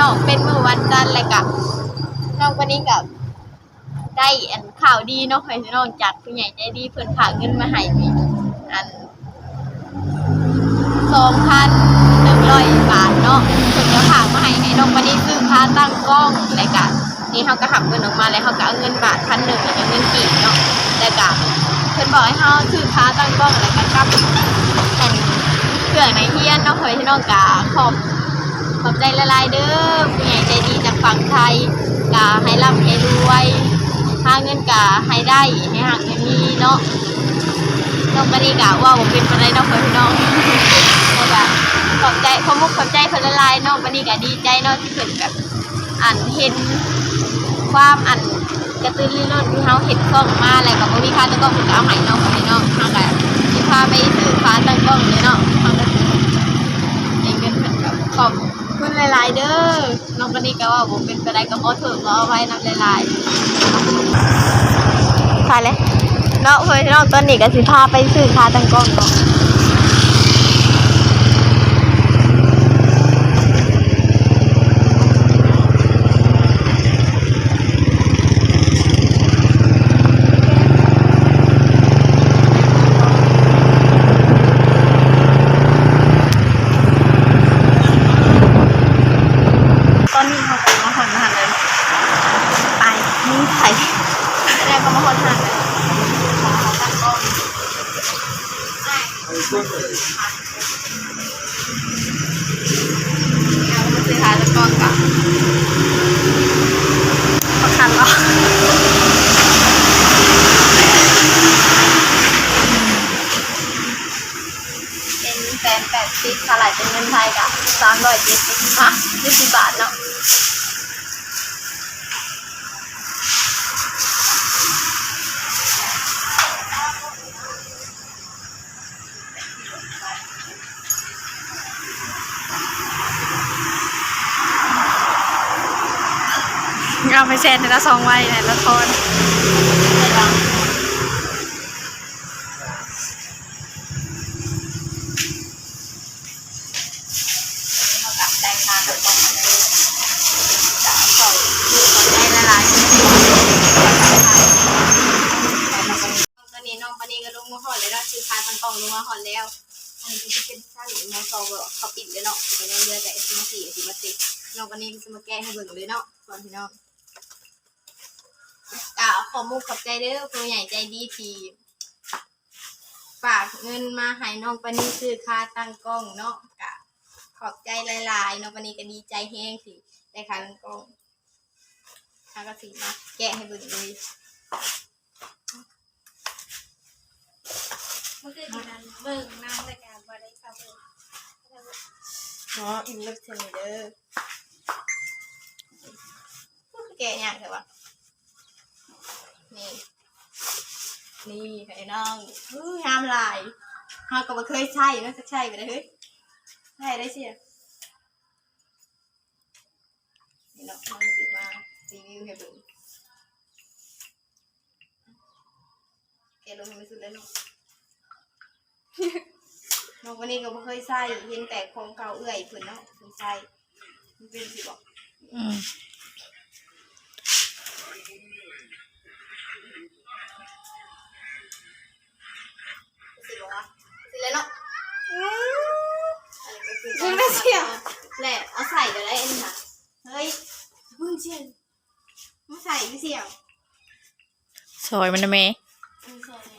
น้องเป็นมือวันจันทร์เลยกะน้องวันนี้กับได้อันข่าวดีเนาะพี่น้องจากผู้ใหญ่ใจดีเพิ่นฝากเงินมาให้พี่อันสองพันหนึ่งร้อยบาทเนาะเพิ่นจะฝากมาให้ให้น้องวันนี้ซื้อค่าตั้งกล้องเลยกะนี่เขาก็หักเงินออกมาแล้วเขาก็เอาเงินบาทพันหนึ่งแล้วก็เงินกีบเนาะแล้วก็เพิ่นบอกให้เขาซื้อค่าตั้งกล้องแล้วก็กลับอันเครื่อในเฮียนเนาะพี่น้องกะขอบ ขอบใจละลายเด้อผู้ใหญ่ใจดีจากฝั่งไทยกะให้ร่ำให้รวยหาเงินกะให้ได้ให้หาเงินมีเนาะน้องปรีกะว่าผมเป็นคนไรนาะเพื่อนพี่น้องแล้วก็ขอบใจขอมุกขอบใจเพิ่นละลายน้องปรีกะดีใจเนาะที่เพิ่นแบบอ่านเห็นความอันกระตือรือร้นที่เฮาเห็นกล้องมาแล้วก็บ่มีค่าตั้งกล้องเพิ่นก็เอาให้น้องพี่น้องเฮาก็สิพาไปซื้อฟ้าตั้งกล้องเลยเนาะเฮาก็สิเองเป็นแบบขอบ คุณหลาย ๆ เด้อน้องกันนี่ก็ว่าผมเป็นกระไดก็ขอถึงก็เอาไว้นับหลายๆไปเลยเนาะเพื่อนน้องต้นนี้ก็สิพาไปซื้อคาตั้งกล้องเนาะตอนนี้เขาก็มาหอนมาหันเลยไปนี่ไผ่ได้ก็มาหอนหันเลยขอเขาตั้งกล้อง เอามาซื้อหาตั้งกล้องก่อนขอคันเหรอเป็นแสนแปดสิบเท่าไหร่เป็นเงินไทยกับสามร้อยเจ็ดสิบอะยี่สิบบาทเนาะาไปแชร์ในละสองไว้ในละครได้ค่ะกับกล่องอันนี้จะเอาเข้าคือคนได้ละลายตอนนี้น้องปานีก็ลงมาหอนเลยเนาะคือคาตั้งกล้องลงมาหอนแล้ว อันนี้ก็จะเป็นสั้นหรือมอซอเขาปิดเลยเนาะแต่ยังเหลือแต่สิมาสี่สิมาสิน้องปานีก็จะมาแก้ให้เบิ่งเลยเนาะก่อนพี่น้องกะ ขอมุกขอบใจเด้อผู้ใหญ่ใจดีที่ฝากเงินมาให้น้องปานีซื้อค่าตั้งกล้องเนาะกะขอบใจหลายๆเนาะวันนี้ก็ดีใจแห้งสิได้ค่ะลังกล้องทางก็สิมาแกะให้เบิ่งเลยเมื่อคืนที่นั้นเบิ่งนั่งรายการบ่ได้ค่ะเบิ่งเนาะอินเลิฟเทนเดอร์แกะอย่างไรวะ นี่ นี่ไอ้น้องอื้อห้ามลายฮาก็บ่เคยใช่เนาะสักใช่ไปเลยเฮ้ยใช่ได้เชียนี่เนาะน้องสิมารีวิวให้เบิ่งแกลงให้มันสุดเลยเนาะน้องวันนี้ก็บ่เคยใส่เห็นแต่ของเก่าเอื้อยเพิ่นเนาะเพิ่นใส่มันเป็นสิบอกอืม สิบอกว่าสิเลยเนาะอันนี้ก็คือ ยังไม่เสีย แหละเอาใส่ก็ได้อันนี้ค่ะเฮ้ยเพิ่งเชียนมาใส่พี่เสี่ยว สวยมันนะแม่เอาใส่ไหน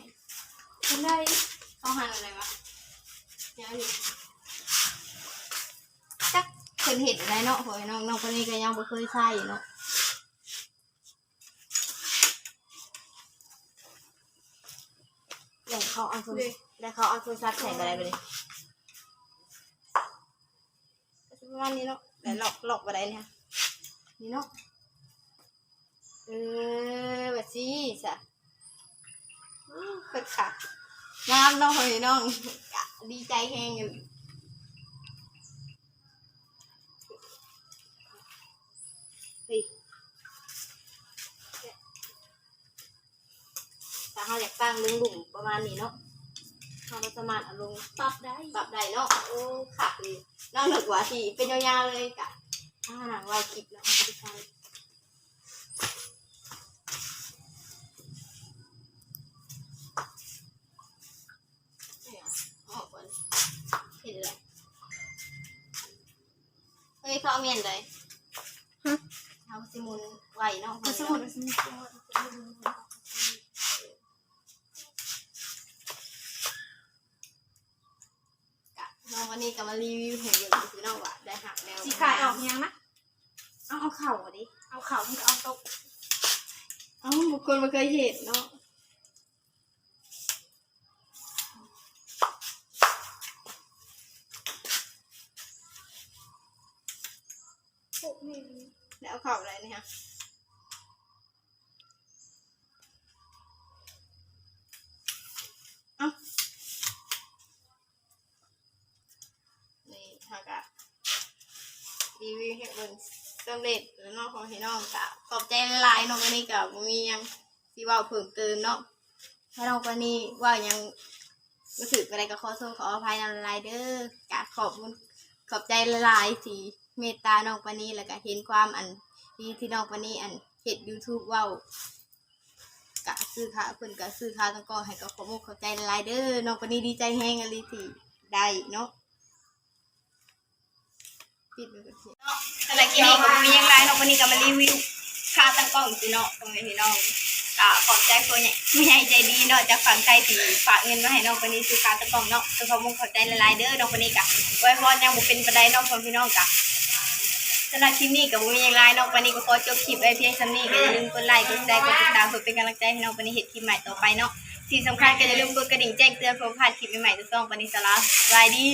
เป็นได้เอาหันอะไรวะเดี๋ยวดิจักเพิ่นเห็นอะไรเนาะโหยน้องน้องคนนี้ก็ยังบ่เคยใส่เนาะแล้วเขาเอาโทรแล้วเขาเอาโทรศัพท์แข่งอะไรไปเลยประมาณนี้เนาะแล้หลอกหลอกอะไรเนี่ยนี่เนาะ เออแบบสิสะเปิดค่ะงามนาะเฮ้ยน้อง ดีใจแฮงอยู่เฮ้ยแต่เขาอยากตั้งลุงหลุมประมาณนี้เนาะเขาสามารถเอาลงปรับได้ปรับได้เนาะโอ้ขาดเลยนอกเหนือกว่าที่เป็นยาวๆเลยกะทข้างหลังเราคลิปแล้วเอาไปฟัง เห็นเลยเฮ้ยเขาเอาเมียนเลยเอาสิมุนไหวเนาะสมุดสมุดกะน้องวันนี้ก็มารีวิวเห็นอยู่คือน้องว่าได้หักแนวสีขายออกยังนะเอาเอาเข่าอะดิ เอาเข่ามันก็เอาตกเอ้าบุคคลมาเคยเห็นเนาะ เอาเข่าอะไรเนี่ย เอานี่ฮะกะรีวิวให้เบิ่งสำเร็จแล้วน้องของพี่น้องกะขอบใจหลายๆน้องวันนี้กะบ่มียังที่ว่าเพิ่มเติมเนาะถ้น้องวันนี้ว่ายังรู้สึกอะไรก็ขอโทษขออภัยนำหลายเด้อกะขอบคุณขอบใจหลายๆที่ เมตตาน้องปานีแล้วก็เห็นความอันดีที่น้องปานีอันเฮ็ด YouTube เว้ากะซื้อค่าเพิ่นก็ซื้อค่าตั้งก็ให้ก็ขอบคุณขอบใจหลายเด้อน้องปานีดีใจแฮงอะลีที่ได้เนาะปิดไปก่อนสิเนาะแต่กินนี้ก็มียังไรน้องปานีก็มารีวิวค่าตั้งกล้องสิเนาะตรงนี้พี่น้องก็ขอบใจตัวเนี่ไม่ใหญ่ใจดีเนาะจากฝั่งไทยที่ฝากเงินมาให้น้องคนนี้ซื้อคาตะกล่องเนาะคือขอมุงขอบใจหลายเด้อน้องคนนี้กะไว้พรยังบ่เป็นประไดน้องคนพี่น้องกะ สำหรับคลิปนี้ก็บ่มีอย่างไรน้องคนนี้ก็ขอจบคลิปไว้เพียงส่ำนี้ก็อย่าลืมกดไลค์กดแชร์กดติดตามเพื่อเป็นกำลังใจให้น้องคนนี้เห็นคลิปใหม่ต่อไปเนาะที่สำคัญก็อย่าลืมกดกระดิ่งแจ้งเตือนเพื่อพลาดคลิปใหม่ๆจากช่องปณิสาระสวัสดี